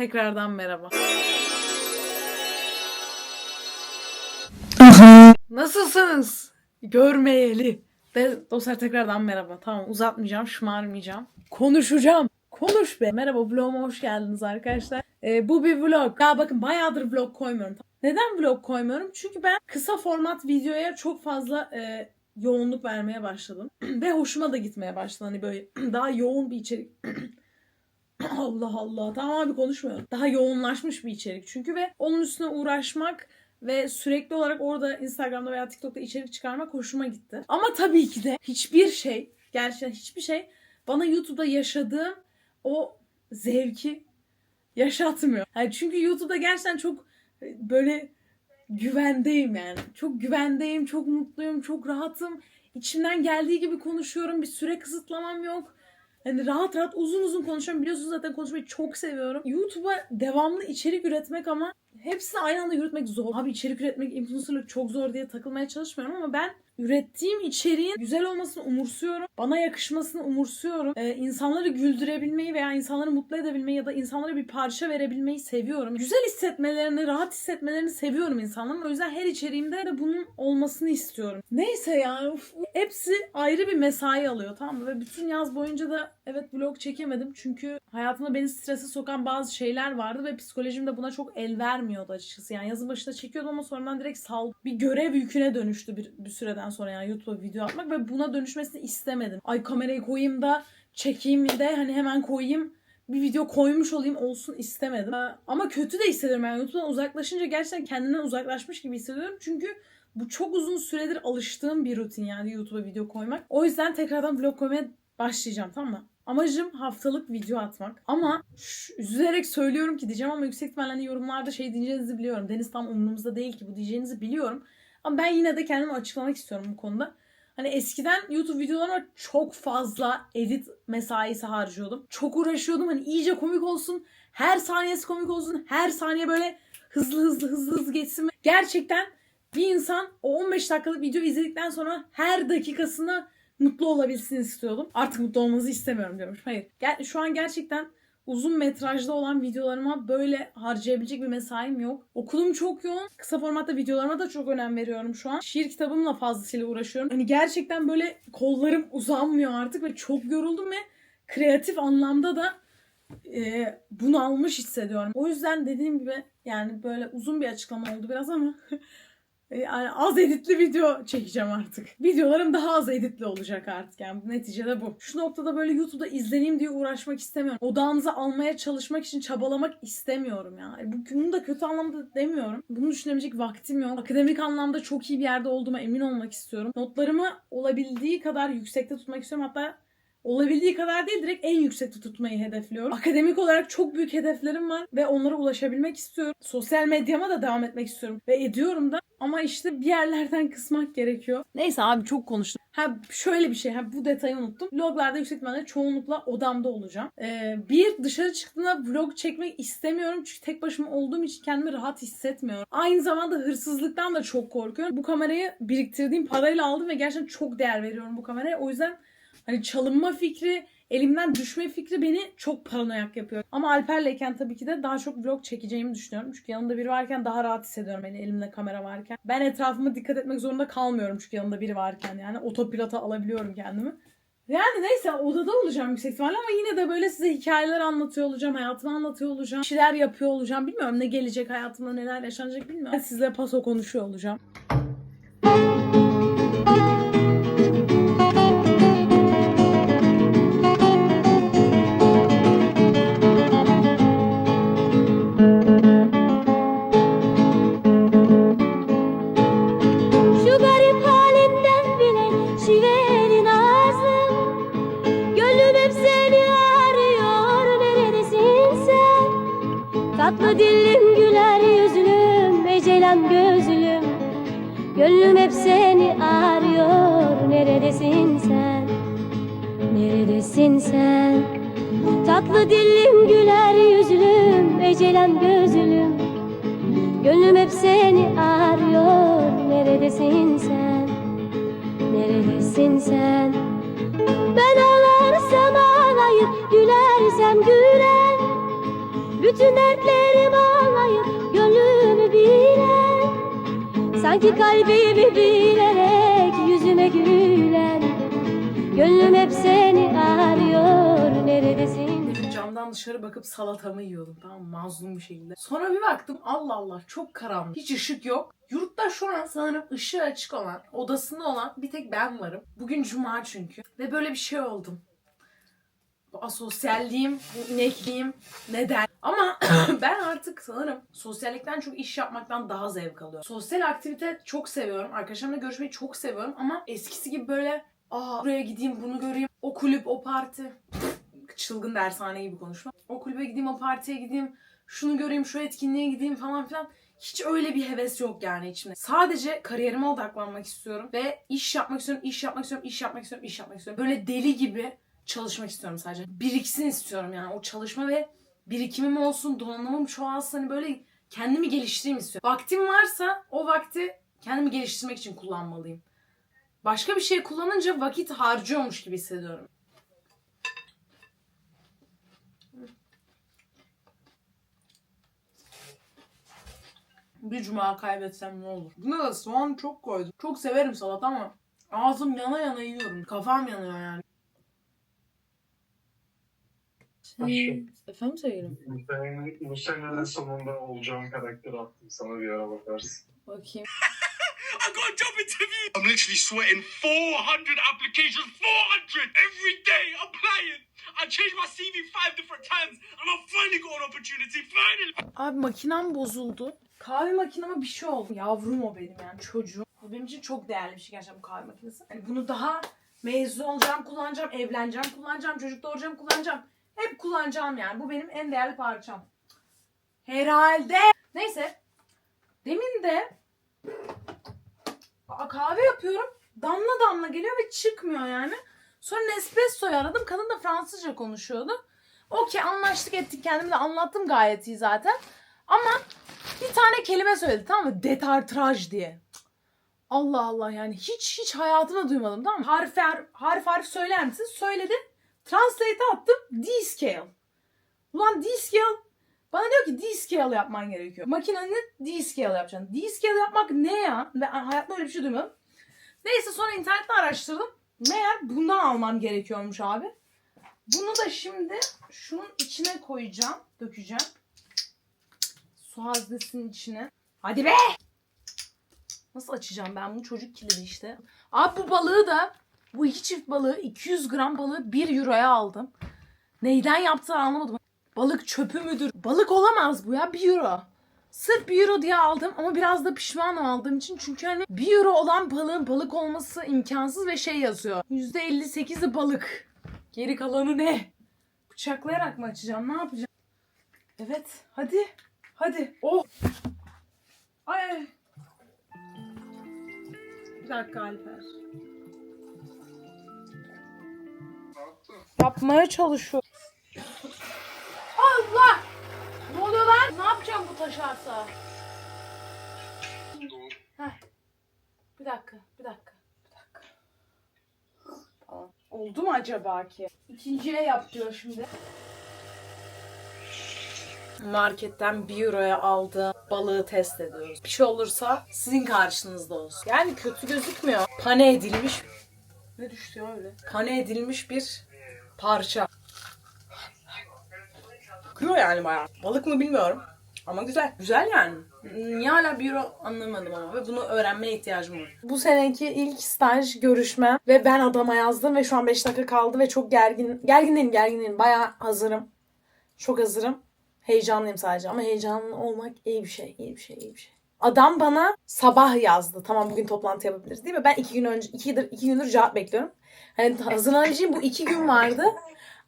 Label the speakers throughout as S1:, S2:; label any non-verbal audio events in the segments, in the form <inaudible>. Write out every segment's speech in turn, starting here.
S1: Tekrardan merhaba. Nasılsınız? Görmeyeli. De, dostlar tekrardan merhaba. Tamam uzatmayacağım, şımarmayacağım. Konuşacağım. Konuş be. Merhaba vloguma hoş geldiniz arkadaşlar. Ee, bu bir vlog. Ya bakın bayağıdır vlog koymuyorum. Neden vlog koymuyorum? Çünkü ben kısa format videoya çok fazla e, yoğunluk vermeye başladım. <clears throat> Ve hoşuma da gitmeye başladı. Hani böyle <clears throat> daha yoğun bir içerik. <clears throat> <clears throat> Allah Allah. Tamam abi konuşmuyorum. Daha yoğunlaşmış bir içerik çünkü ve onun üstüne uğraşmak ve sürekli olarak orada Instagram'da veya TikTok'ta içerik çıkarmak hoşuma gitti. Ama tabii ki de hiçbir şey, gerçekten hiçbir şey bana YouTube'da yaşadığım o zevki yaşatmıyor. Yani çünkü YouTube'da gerçekten çok e, böyle güvendeyim yani. Çok güvendeyim, çok mutluyum, çok rahatım. İçimden geldiği gibi konuşuyorum. Bir süre kısıtlamam yok. Yani rahat rahat uzun uzun konuşuyorum. Biliyorsunuz zaten konuşmayı çok seviyorum. YouTube'a devamlı içerik üretmek ama hepsini aynı anda yürütmek zor. Abi içerik üretmek, influencerlık çok zor diye takılmaya çalışmıyorum ama ben ürettiğim içeriğin güzel olmasını umursuyorum. Bana yakışmasını umursuyorum. Ee, insanları güldürebilmeyi veya insanları mutlu edebilmeyi ya da insanlara bir parça verebilmeyi seviyorum. Güzel hissetmelerini, rahat hissetmelerini seviyorum insanların. O yüzden her içeriğimde de bunun olmasını istiyorum. Neyse ya. uf, hepsi ayrı bir mesai alıyor tamam mı? Ve bütün yaz boyunca da evet vlog çekemedim. Çünkü hayatımda beni strese sokan bazı şeyler vardı ve psikolojim de buna çok el vermiyordu açıkçası. Yani yazın başında çekiyordum ama sonradan direkt sal bir görev yüküne dönüştü bir, bir süreden sonra yani YouTube'a video atmak ve buna dönüşmesini istemedim. Ay kamerayı koyayım da çekeyim de hani hemen koyayım bir video koymuş olayım olsun istemedim. Ama kötü de hissediyorum yani YouTube'dan uzaklaşınca gerçekten kendimden uzaklaşmış gibi hissediyorum. Çünkü bu çok uzun süredir alıştığım bir rutin yani YouTube'a video koymak. O yüzden tekrardan vlog koymaya başlayacağım tamam mı? Amacım haftalık video atmak. Ama üzülerek söylüyorum ki diyeceğim ama yüksek ihtimalle hani yorumlarda şey diyeceğinizi biliyorum. Deniz tam umurumuzda değil ki bu diyeceğinizi biliyorum. Ama ben yine de kendimi açıklamak istiyorum bu konuda. Hani eskiden YouTube videolarıma çok fazla edit mesaisi harcıyordum. Çok uğraşıyordum hani iyice komik olsun. Her saniyesi komik olsun. Her saniye böyle hızlı hızlı hızlı hızlı geçsin. Gerçekten bir insan o 15 dakikalık video izledikten sonra her dakikasına mutlu olabilsin istiyordum. Artık mutlu olmanızı istemiyorum diyormuş. Hayır. Ger- şu an gerçekten uzun metrajda olan videolarıma böyle harcayabilecek bir mesaim yok. Okulum çok yoğun. Kısa formatta videolarıma da çok önem veriyorum şu an. Şiir kitabımla fazlasıyla uğraşıyorum. Hani gerçekten böyle kollarım uzanmıyor artık ve çok yoruldum ve kreatif anlamda da e, bunalmış hissediyorum. O yüzden dediğim gibi yani böyle uzun bir açıklama oldu biraz ama <laughs> yani az editli video çekeceğim artık. Videolarım daha az editli olacak artık yani neticede bu. Şu noktada böyle YouTube'da izleneyim diye uğraşmak istemiyorum. Odağınızı almaya çalışmak için çabalamak istemiyorum ya. Yani bu- Bunu da kötü anlamda demiyorum. Bunu düşünebilecek vaktim yok. Akademik anlamda çok iyi bir yerde olduğuma emin olmak istiyorum. Notlarımı olabildiği kadar yüksekte tutmak istiyorum. Hatta olabildiği kadar değil direkt en yüksekte tutmayı hedefliyorum. Akademik olarak çok büyük hedeflerim var ve onlara ulaşabilmek istiyorum. Sosyal medyama da devam etmek istiyorum ve ediyorum da ama işte bir yerlerden kısmak gerekiyor. Neyse abi çok konuştum. Ha şöyle bir şey, ha bu detayı unuttum. Vloglarda yüksek ihtimalle çoğunlukla odamda olacağım. Ee, bir dışarı çıktığımda vlog çekmek istemiyorum çünkü tek başıma olduğum için kendimi rahat hissetmiyorum. Aynı zamanda hırsızlıktan da çok korkuyorum. Bu kamerayı biriktirdiğim parayla aldım ve gerçekten çok değer veriyorum bu kameraya. O yüzden Hani çalınma fikri, elimden düşme fikri beni çok paranoyak yapıyor. Ama Alper'leyken tabii ki de daha çok vlog çekeceğimi düşünüyorum. Çünkü yanımda biri varken daha rahat hissediyorum beni elimde kamera varken. Ben etrafıma dikkat etmek zorunda kalmıyorum çünkü yanımda biri varken yani. Otopilota alabiliyorum kendimi. Yani neyse odada olacağım yüksek ihtimalle ama yine de böyle size hikayeler anlatıyor olacağım, hayatımı anlatıyor olacağım, şeyler yapıyor olacağım. Bilmiyorum ne gelecek hayatımda neler yaşanacak bilmiyorum. Ben sizle paso konuşuyor olacağım.
S2: Gönlüm hep seni arıyor. Neredesin sen? Neredesin sen? Ben ağlarsam ağlayıp Gülersem gülen Bütün dertlerimi ağlayıp gönlümü bilen Sanki kalbimi bilerek yüzüme gülen. Gönlüm hep seni arıyor. Neredesin
S1: Camdan dışarı bakıp salatamı yiyordum tamam mazlum bir şekilde. Sonra bir baktım Allah Allah çok karanlık. Hiç ışık yok. Yurtta şu an sanırım ışığı açık olan, odasında olan bir tek ben varım. Bugün cuma çünkü. Ve böyle bir şey oldum. Bu asosyalliğim, bu inekliğim neden? Ama <clears throat> ben artık sanırım sosyallikten çok iş yapmaktan daha zevk alıyorum. Sosyal aktivite çok seviyorum. Arkadaşlarımla görüşmeyi çok seviyorum ama eskisi gibi böyle aa buraya gideyim bunu göreyim. O kulüp, o parti çılgın dershane gibi konuşma. O kulübe gideyim, o partiye gideyim, şunu göreyim, şu etkinliğe gideyim falan filan. Hiç öyle bir heves yok yani içimde. Sadece kariyerime odaklanmak istiyorum ve iş yapmak istiyorum, iş yapmak istiyorum, iş yapmak istiyorum, iş yapmak istiyorum. Böyle deli gibi çalışmak istiyorum sadece. Biriksin istiyorum yani o çalışma ve birikimim olsun, donanımım çoğalsın. Hani böyle kendimi geliştireyim istiyorum. Vaktim varsa o vakti kendimi geliştirmek için kullanmalıyım. Başka bir şey kullanınca vakit harcıyormuş gibi hissediyorum. Bir cuma kaybetsem ne olur? Buna da soğan çok koydum. Çok severim salata ama ağzım yana yana yiyorum. Kafam yanıyor yani. Şey, efendim sevgilim?
S3: Ben bu senenin sonunda olacağım karakteri attım sana bir ara bakarsın.
S1: Bakayım. <laughs>
S4: I got a job interview. I'm literally sweating 400 applications, 400 every day applying. I changed my CV five different times and I finally got an opportunity. Finally.
S1: Abi makinem bozuldu. Kahve makineme bir şey oldu. Yavrum o benim yani çocuğum. Bu benim için çok değerli bir şey gerçekten bu kahve makinesi. Hani bunu daha mezun olacağım, kullanacağım, evleneceğim, kullanacağım, çocuk doğuracağım, kullanacağım. Hep kullanacağım yani. Bu benim en değerli parçam. Herhalde. Neyse. Demin de kahve yapıyorum. Damla damla geliyor ve çıkmıyor yani. Sonra Nespresso'yu aradım. Kadın da Fransızca konuşuyordu. Okey anlaştık ettik kendimi de anlattım gayet iyi zaten. Ama bir tane kelime söyledi tamam mı? Detartraj diye. Allah Allah yani hiç hiç hayatımda duymadım tamam mı? Harf, harf, harf söyler misin? Söyledi. Translate attım. D-scale. Ulan D-scale bana diyor ki D-scale yapman gerekiyor. Makinenin D-scale yapacaksın. D-scale yapmak ne ya? Ben hayatımda öyle bir şey duymadım. Neyse sonra internette araştırdım. Meğer bundan almam gerekiyormuş abi. Bunu da şimdi şunun içine koyacağım. Dökeceğim. Su haznesinin içine. Hadi be! Nasıl açacağım ben bunu? Çocuk kilidi işte. Abi bu balığı da bu iki çift balığı 200 gram balığı 1 euroya aldım. Neyden yaptılar anlamadım. Balık çöpü müdür? Balık olamaz bu ya 1 euro. Sırf 1 euro diye aldım ama biraz da pişmanım aldığım için. Çünkü hani 1 euro olan balığın balık olması imkansız ve şey yazıyor. %58'i balık. Geri kalanı ne? Bıçaklayarak mı açacağım? Ne yapacağım? Evet. Hadi. Hadi. Oh. Ay. ay. Bir dakika Alper. Yapmaya çalışıyor. Allah! Ne oluyor lan? Ne yapacağım bu taşarsa?
S3: Doğru.
S1: Bir dakika, bir dakika, bir dakika. Tamam. Oldu mu acaba ki? İkinciye yap diyor şimdi. Marketten 1 euroya aldığım balığı test ediyoruz. Bir şey olursa sizin karşınızda olsun. Yani kötü gözükmüyor. Pane edilmiş. Ne düştü öyle? Pane edilmiş bir parça. Kıyor yani bayağı. Balık mı bilmiyorum. Ama güzel. Güzel yani. Niye hala euro anlamadım ama ve bunu öğrenmeye ihtiyacım var. Bu seneki ilk staj görüşme ve ben adama yazdım ve şu an 5 dakika kaldı ve çok gergin. Gergin değilim gergin değilim. Bayağı hazırım. Çok hazırım. Heyecanlıyım sadece ama heyecanlı olmak iyi bir şey, iyi bir şey, iyi bir şey. Adam bana sabah yazdı. Tamam bugün toplantı yapabiliriz değil mi? Ben iki gün önce, iki, iki gündür cevap bekliyorum. Hani hazırlanabileceğim bu iki gün vardı.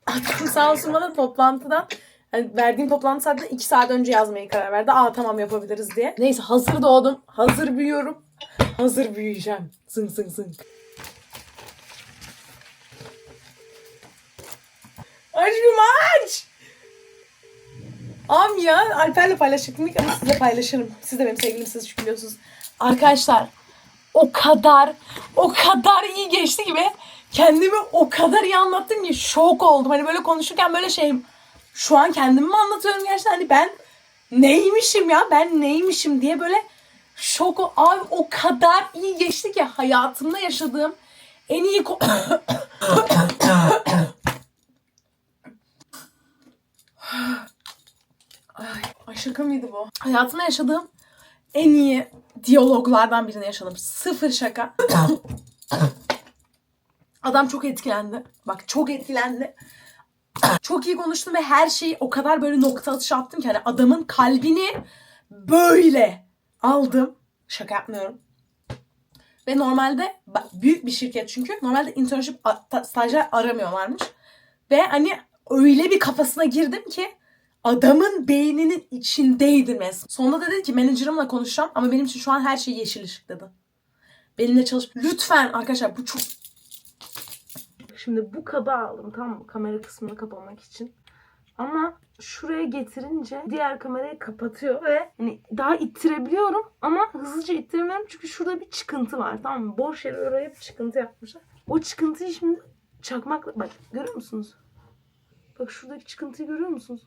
S1: Adam sağ olsun bana toplantıdan Hani verdiğim toplantı saatinde 2 saat önce yazmaya karar verdi. Aa tamam yapabiliriz diye. Neyse hazır doğdum. Hazır büyüyorum. Hazır büyüyeceğim. Zın zın zın. Aşkım aç! Am ya Alper'le paylaşacaktım ilk ama sizle paylaşırım. Siz de benim sevgilimsiniz çünkü biliyorsunuz. Arkadaşlar o kadar o kadar iyi geçti gibi kendimi o kadar iyi anlattım ki şok oldum. Hani böyle konuşurken böyle şeyim. Şu an kendimi mi anlatıyorum gerçekten hani ben neymişim ya ben neymişim diye böyle şok abi o kadar iyi geçti ki hayatımda yaşadığım en iyi ko- ay şaka mıydı bu? Hayatımda yaşadığım en iyi diyaloglardan birini yaşadım. Sıfır şaka. Adam çok etkilendi. Bak çok etkilendi. Çok iyi konuştum ve her şeyi o kadar böyle nokta atışı attım ki hani adamın kalbini böyle aldım. Şaka yapmıyorum. Ve normalde büyük bir şirket çünkü normalde internship stajyer aramıyorlarmış. Ve hani öyle bir kafasına girdim ki adamın beyninin içindeydim resmen. Sonunda da dedi ki menajerimle konuşacağım ama benim için şu an her şey yeşil ışık dedi. Benimle çalış. Lütfen arkadaşlar bu çok
S5: Şimdi bu kabı aldım mı? Kamera kısmını kapamak için. Ama şuraya getirince diğer kamerayı kapatıyor ve hani daha ittirebiliyorum ama hızlıca ittiremiyorum çünkü şurada bir çıkıntı var tamam mı? Boş yere oraya bir çıkıntı yapmışlar. O çıkıntıyı şimdi çakmakla bak görüyor musunuz? Bak şuradaki çıkıntıyı görüyor musunuz?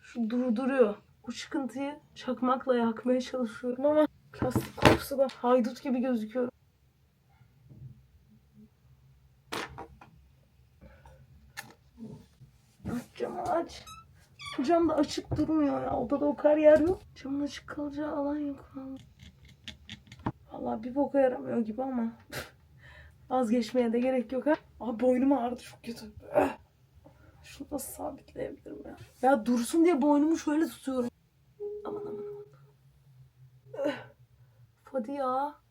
S5: Şu durduruyor. O çıkıntıyı çakmakla yakmaya çalışıyorum ama plastik kokusu da haydut gibi gözüküyor. Aç camı aç. Cam da açık durmuyor ya. Odada o kadar yer yok. Camın açık kalacağı alan yok. vallahi. Vallahi bir boka yaramıyor gibi ama. <laughs> Vazgeçmeye de gerek yok ha. Abi boynum ağrıdı çok kötü. <sighs> Şunu nasıl sabitleyebilirim ya? Ya dursun diye boynumu şöyle tutuyorum. Aman aman aman. <sighs> Hadi ya.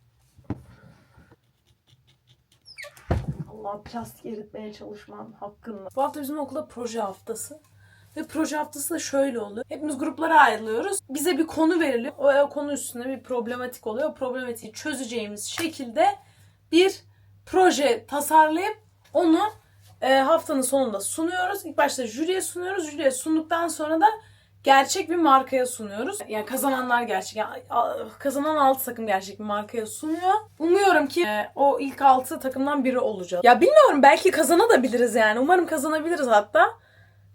S5: Allah plastik eritmeye çalışmam hakkında.
S1: Bu hafta bizim okulda proje haftası. Ve proje haftası da şöyle oluyor. Hepimiz gruplara ayrılıyoruz. Bize bir konu veriliyor. O konu üstünde bir problematik oluyor. O problematiği çözeceğimiz şekilde bir proje tasarlayıp onu e, haftanın sonunda sunuyoruz. İlk başta jüriye sunuyoruz. Jüriye sunduktan sonra da gerçek bir markaya sunuyoruz. Yani kazananlar gerçek. Yani, kazanan 6 takım gerçek bir markaya sunuyor. Umuyorum ki e, o ilk 6 takımdan biri olacağız. Ya bilmiyorum belki kazanabiliriz yani. Umarım kazanabiliriz hatta.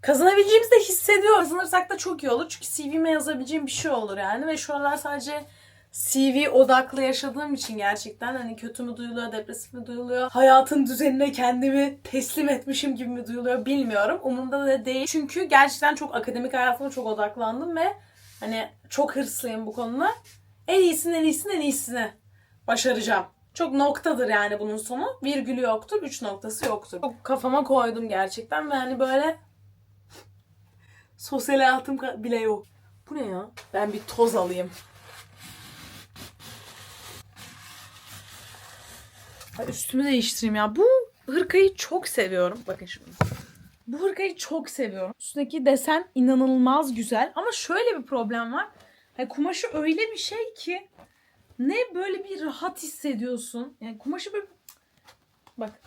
S1: Kazanabileceğimizi de hissediyorum. Kazanırsak da çok iyi olur. Çünkü CV'me yazabileceğim bir şey olur yani. Ve şu aralar sadece CV odaklı yaşadığım için gerçekten hani kötü mü duyuluyor, depresif mi duyuluyor, hayatın düzenine kendimi teslim etmişim gibi mi duyuluyor bilmiyorum. Umurumda da değil. Çünkü gerçekten çok akademik hayatıma çok odaklandım ve hani çok hırslıyım bu konuda. En iyisinin en iyisinin en iyisini başaracağım. Çok noktadır yani bunun sonu. Virgülü yoktur, üç noktası yoktur. Çok kafama koydum gerçekten ve hani böyle <laughs> sosyal hayatım bile yok. Bu ne ya? Ben bir toz alayım. Üstümü değiştireyim ya. Bu hırkayı çok seviyorum. Bakın şimdi. Bu hırkayı çok seviyorum. Üstündeki desen inanılmaz güzel. Ama şöyle bir problem var. Hani kumaşı öyle bir şey ki ne böyle bir rahat hissediyorsun. Yani kumaşı böyle bak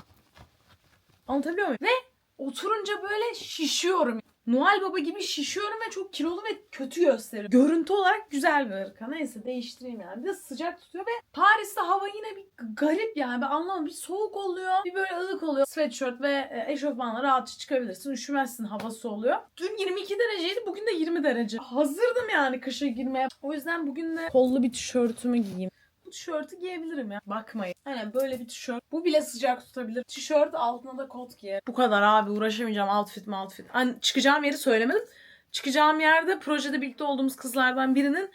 S1: anlatabiliyor muyum? Ve oturunca böyle şişiyorum. Noel Baba gibi şişiyorum ve çok kilolu ve kötü gösteriyor. Görüntü olarak güzel bir hırka. Neyse değiştireyim yani. Bir de sıcak tutuyor ve Paris'te hava yine bir garip yani. Ben anlamadım. Bir soğuk oluyor. Bir böyle ılık oluyor. Sweatshirt ve e, eşofmanla rahatça çıkabilirsin. Üşümezsin. Havası oluyor. Dün 22 dereceydi. Bugün de 20 derece. Hazırdım yani kışa girmeye. O yüzden bugün de kollu bir tişörtümü giyeyim. Bu tişörtü giyebilirim ya. Bakmayın. Aynen böyle bir tişört. Bu bile sıcak tutabilir. Tişört altına da kot giyer. Bu kadar abi uğraşamayacağım outfit mi outfit. Hani çıkacağım yeri söylemedim. Çıkacağım yerde projede birlikte olduğumuz kızlardan birinin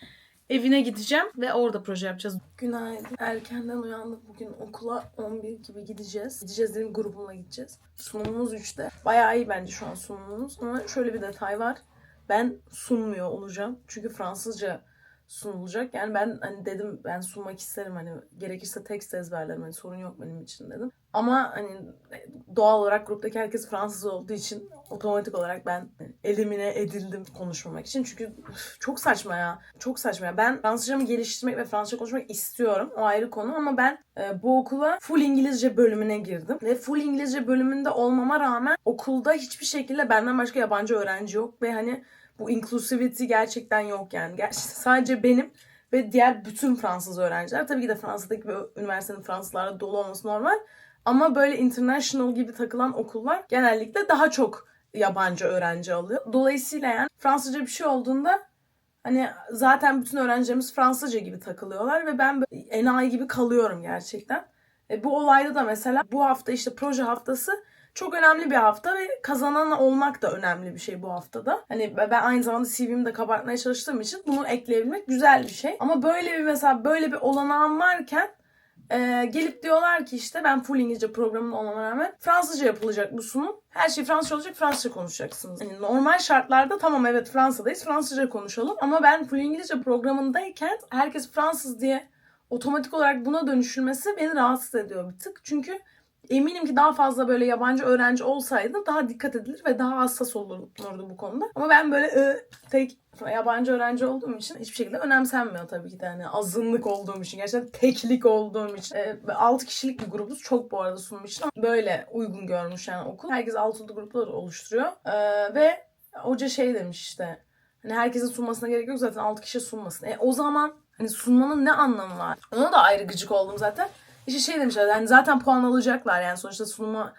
S1: evine gideceğim ve orada proje yapacağız. Günaydın. Erkenden uyandık. Bugün okula 11 gibi gideceğiz. Gideceğiz dedim grubumla gideceğiz. Sunumumuz 3'te. Bayağı iyi bence şu an sunumumuz. Ama şöyle bir detay var. Ben sunmuyor olacağım. Çünkü Fransızca sunulacak. Yani ben hani dedim ben sunmak isterim hani gerekirse tekst ezberlerim hani sorun yok benim için dedim. Ama hani doğal olarak gruptaki herkes Fransız olduğu için otomatik olarak ben elimine edildim konuşmamak için. Çünkü çok saçma ya. Çok saçma ya. Ben Fransızcamı geliştirmek ve Fransızca konuşmak istiyorum. O ayrı konu ama ben e, bu okula full İngilizce bölümüne girdim. Ve full İngilizce bölümünde olmama rağmen okulda hiçbir şekilde benden başka yabancı öğrenci yok ve hani bu inclusivity gerçekten yok yani. Gerçekten sadece benim ve diğer bütün Fransız öğrenciler. Tabii ki de Fransa'daki bir üniversitenin Fransızlarla dolu olması normal. Ama böyle international gibi takılan okullar genellikle daha çok yabancı öğrenci alıyor. Dolayısıyla yani Fransızca bir şey olduğunda hani zaten bütün öğrencilerimiz Fransızca gibi takılıyorlar ve ben enayi gibi kalıyorum gerçekten. E, bu olayda da mesela bu hafta işte proje haftası çok önemli bir hafta ve kazanan olmak da önemli bir şey bu haftada. Hani ben aynı zamanda CV'mi de kabartmaya çalıştığım için bunu ekleyebilmek güzel bir şey. Ama böyle bir mesela böyle bir olanağım varken e, gelip diyorlar ki işte ben full İngilizce programında olmama rağmen Fransızca yapılacak bu sunum. Her şey Fransızca olacak, Fransızca konuşacaksınız. Yani normal şartlarda tamam evet Fransa'dayız, Fransızca konuşalım. Ama ben full İngilizce programındayken herkes Fransız diye otomatik olarak buna dönüşülmesi beni rahatsız ediyor bir tık. Çünkü eminim ki daha fazla böyle yabancı öğrenci olsaydı daha dikkat edilir ve daha hassas olurdu bu konuda. Ama ben böyle e, tek yabancı öğrenci olduğum için hiçbir şekilde önemsenmiyor tabii ki de. Yani azınlık olduğum için, gerçekten teklik olduğum için. E, 6 kişilik bir grubuz. Çok bu arada ama böyle uygun görmüş yani okul. Herkes altılı gruplar oluşturuyor. E, ve hoca şey demiş işte. Hani herkesin sunmasına gerek yok zaten 6 kişi sunmasın. E o zaman hani sunmanın ne anlamı var? Ona da ayrı gıcık oldum zaten. İşte şey demişler yani zaten puan alacaklar yani sonuçta sunuma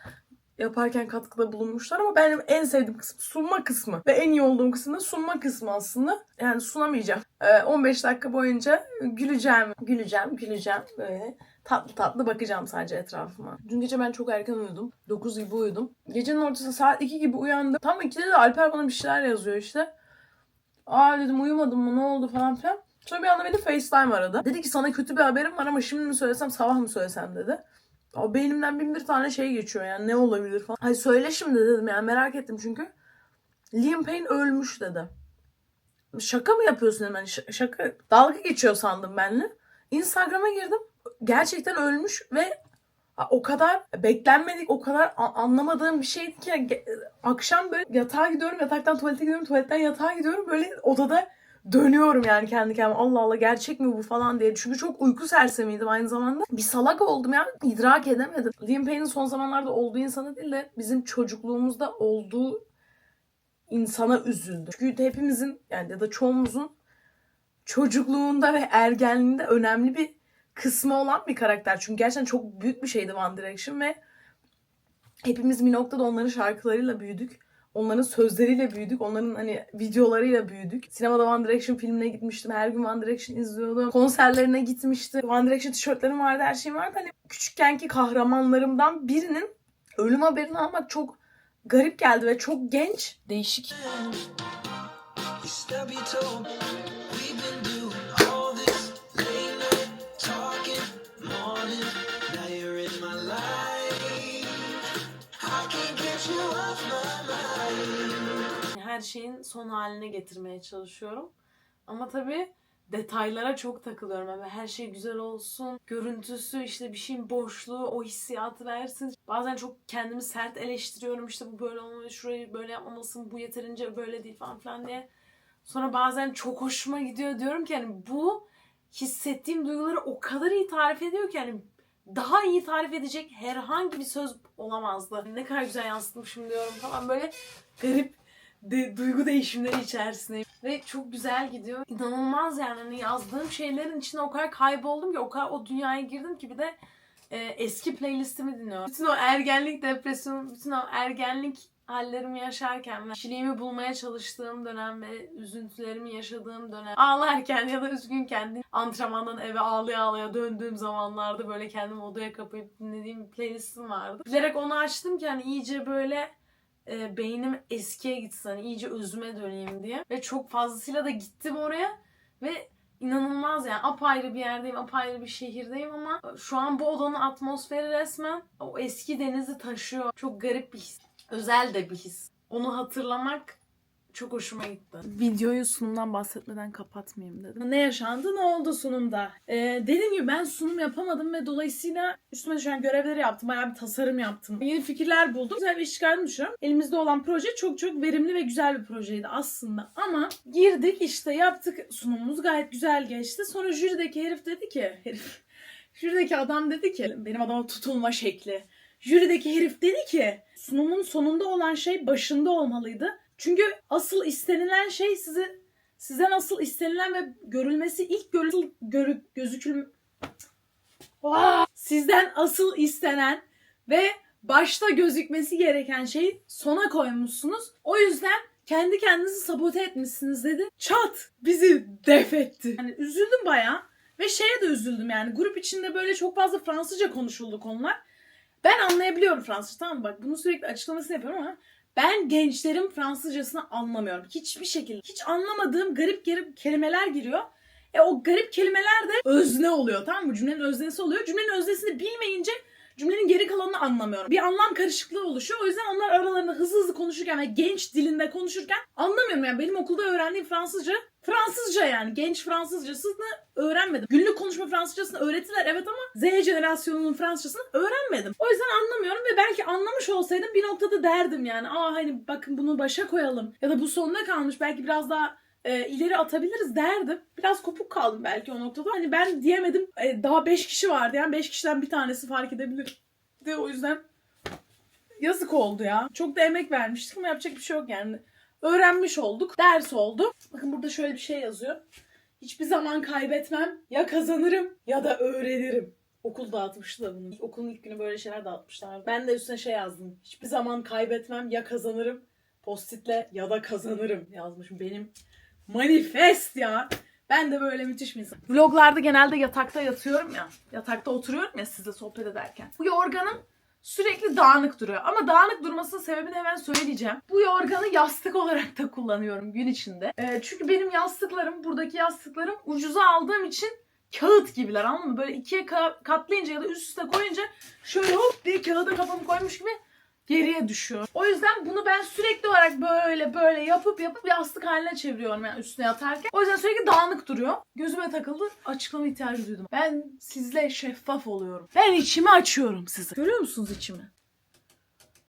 S1: yaparken katkıda bulunmuşlar ama benim en sevdiğim kısım sunma kısmı. Ve en iyi olduğum kısım da sunma kısmı aslında. Yani sunamayacağım. Ee, 15 dakika boyunca güleceğim, güleceğim, güleceğim. Böyle tatlı tatlı bakacağım sadece etrafıma. Dün gece ben çok erken uyudum. 9 gibi uyudum. Gecenin ortasında saat 2 gibi uyandım. Tam 2'de de Alper bana bir şeyler yazıyor işte. Aa dedim uyumadım mı ne oldu falan filan. Sonra bir anda beni FaceTime aradı. Dedi ki sana kötü bir haberim var ama şimdi mi söylesem sabah mı söylesem dedi. O beynimden bin bir tane şey geçiyor yani ne olabilir falan. Hayır söyle şimdi dedim yani merak ettim çünkü. Liam Payne ölmüş dedi. Şaka mı yapıyorsun hemen? Ş- şaka. Dalga geçiyor sandım benimle. Instagram'a girdim. Gerçekten ölmüş ve o kadar beklenmedik, o kadar anlamadığım bir şeydi ki akşam böyle yatağa gidiyorum, yataktan tuvalete gidiyorum, tuvaletten yatağa gidiyorum. Böyle odada dönüyorum yani kendi kendime. Allah Allah gerçek mi bu falan diye. Çünkü çok uyku sersemiydim aynı zamanda. Bir salak oldum ya. idrak edemedim. Liam Payne'in son zamanlarda olduğu insana değil de bizim çocukluğumuzda olduğu insana üzüldüm. Çünkü hepimizin yani ya da çoğumuzun çocukluğunda ve ergenliğinde önemli bir kısmı olan bir karakter. Çünkü gerçekten çok büyük bir şeydi One Direction ve hepimiz bir noktada onların şarkılarıyla büyüdük. Onların sözleriyle büyüdük. Onların hani videolarıyla büyüdük. Sinemada One Direction filmine gitmiştim. Her gün One Direction izliyordum. Konserlerine gitmiştim. One Direction tişörtlerim vardı, her şeyim vardı. Hani küçükkenki kahramanlarımdan birinin ölüm haberini almak çok garip geldi ve çok genç. Değişik.
S6: Her şeyin son haline getirmeye çalışıyorum. Ama tabii detaylara çok takılıyorum. Yani her şey güzel olsun, görüntüsü, işte bir şeyin boşluğu, o hissiyatı versin. Bazen çok kendimi sert eleştiriyorum. İşte bu böyle olmalı, şurayı böyle yapmamalısın, bu yeterince böyle değil falan filan diye. Sonra bazen çok hoşuma gidiyor. Diyorum ki yani bu hissettiğim duyguları o kadar iyi tarif ediyor ki yani daha iyi tarif edecek herhangi bir söz olamazdı. Ne kadar güzel yansıtmışım diyorum falan böyle garip de, duygu değişimleri içerisinde ve çok güzel gidiyor. İnanılmaz yani hani yazdığım şeylerin içine o kadar kayboldum ki o kadar o dünyaya girdim ki bir de e, eski playlistimi dinliyorum. Bütün o ergenlik depresyon, bütün o ergenlik hallerimi yaşarken ve kişiliğimi bulmaya çalıştığım dönem ve üzüntülerimi yaşadığım dönem ağlarken ya da üzgünken antrenmandan eve ağlaya ağlaya döndüğüm zamanlarda böyle kendimi odaya kapayıp dinlediğim bir playlistim vardı. Bilerek onu açtım ki hani iyice böyle e, beynim eskiye gitsin hani iyice özüme döneyim diye. Ve çok fazlasıyla da gittim oraya ve inanılmaz yani apayrı bir yerdeyim, apayrı bir şehirdeyim ama şu an bu odanın atmosferi resmen o eski denizi taşıyor. Çok garip bir his. Özel de bir his. Onu hatırlamak çok hoşuma gitti. Videoyu sunumdan bahsetmeden kapatmayayım dedim. Ne yaşandı ne oldu sunumda? Ee, dediğim gibi ben sunum yapamadım ve dolayısıyla üstüme düşen görevleri yaptım. Bayağı bir tasarım yaptım. Yeni fikirler buldum. Güzel bir iş çıkardığımı düşünüyorum. Elimizde olan proje çok çok verimli ve güzel bir projeydi aslında. Ama girdik işte yaptık sunumumuz gayet güzel geçti. Sonra jürideki herif dedi ki herif <laughs> jürideki adam dedi ki benim adama tutulma şekli. Jürideki herif dedi ki sunumun sonunda olan şey başında olmalıydı. Çünkü asıl istenilen şey sizi sizden asıl istenilen ve görülmesi ilk görül, görü, gözükül Aa! sizden asıl istenen ve
S1: başta gözükmesi gereken şeyi sona koymuşsunuz. O yüzden kendi kendinizi sabote etmişsiniz dedi. Çat bizi def etti. Yani üzüldüm bayağı. Ve şeye de üzüldüm yani. Grup içinde böyle çok fazla Fransızca konuşuldu konular. Ben anlayabiliyorum Fransızca tamam mı? Bak bunun sürekli açıklamasını yapıyorum ama ben gençlerin Fransızcasını anlamıyorum. Hiçbir şekilde. Hiç anlamadığım garip garip kelimeler giriyor. E o garip kelimeler de özne oluyor tamam mı? Cümlenin öznesi oluyor. Cümlenin öznesini bilmeyince cümlenin geri kalanını anlamıyorum. Bir anlam karışıklığı oluşuyor. O yüzden onlar aralarında hızlı hızlı konuşurken ve genç dilinde konuşurken anlamıyorum. Yani benim okulda öğrendiğim Fransızca Fransızca yani. Genç Fransızcasını öğrenmedim. Günlük konuşma Fransızcasını öğrettiler evet ama Z jenerasyonunun Fransızcasını öğrenmedim. O yüzden anlamıyorum ve belki anlamış olsaydım bir noktada derdim yani. Aa hani bakın bunu başa koyalım. Ya da bu sonuna kalmış. Belki biraz daha e, ileri atabiliriz derdim. Biraz kopuk kaldım belki o noktada. Hani ben diyemedim. E, daha 5 kişi vardı yani 5 kişiden bir tanesi fark edebilir. De o yüzden yazık oldu ya. Çok da emek vermiştik ama yapacak bir şey yok yani. Öğrenmiş olduk. Ders oldu. Bakın burada şöyle bir şey yazıyor. Hiçbir zaman kaybetmem. Ya kazanırım ya da öğrenirim. Okul dağıtmıştı da bunu. Okulun ilk günü böyle şeyler dağıtmışlar. Ben de üstüne şey yazdım. Hiçbir zaman kaybetmem ya kazanırım. Postitle ya da kazanırım yazmışım. Benim manifest ya. Ben de böyle müthiş bir insan. Vloglarda genelde yatakta yatıyorum ya. Yatakta oturuyorum ya sizle sohbet ederken. Bu yorganım sürekli dağınık duruyor. Ama dağınık durmasının sebebini hemen söyleyeceğim. Bu yorganı yastık olarak da kullanıyorum gün içinde. Ee, çünkü benim yastıklarım, buradaki yastıklarım ucuza aldığım için kağıt gibiler anladın mı? Böyle ikiye ka- katlayınca ya da üst üste koyunca şöyle hop diye kağıda kafamı koymuş gibi geriye düşüyor. O yüzden bunu ben sürekli olarak böyle böyle yapıp yapıp yastık haline çeviriyorum yani üstüne yatarken. O yüzden sürekli dağınık duruyor. Gözüme takıldı. Açıklama ihtiyacı duydum. Ben sizle şeffaf oluyorum. Ben içimi açıyorum size. Görüyor musunuz içimi?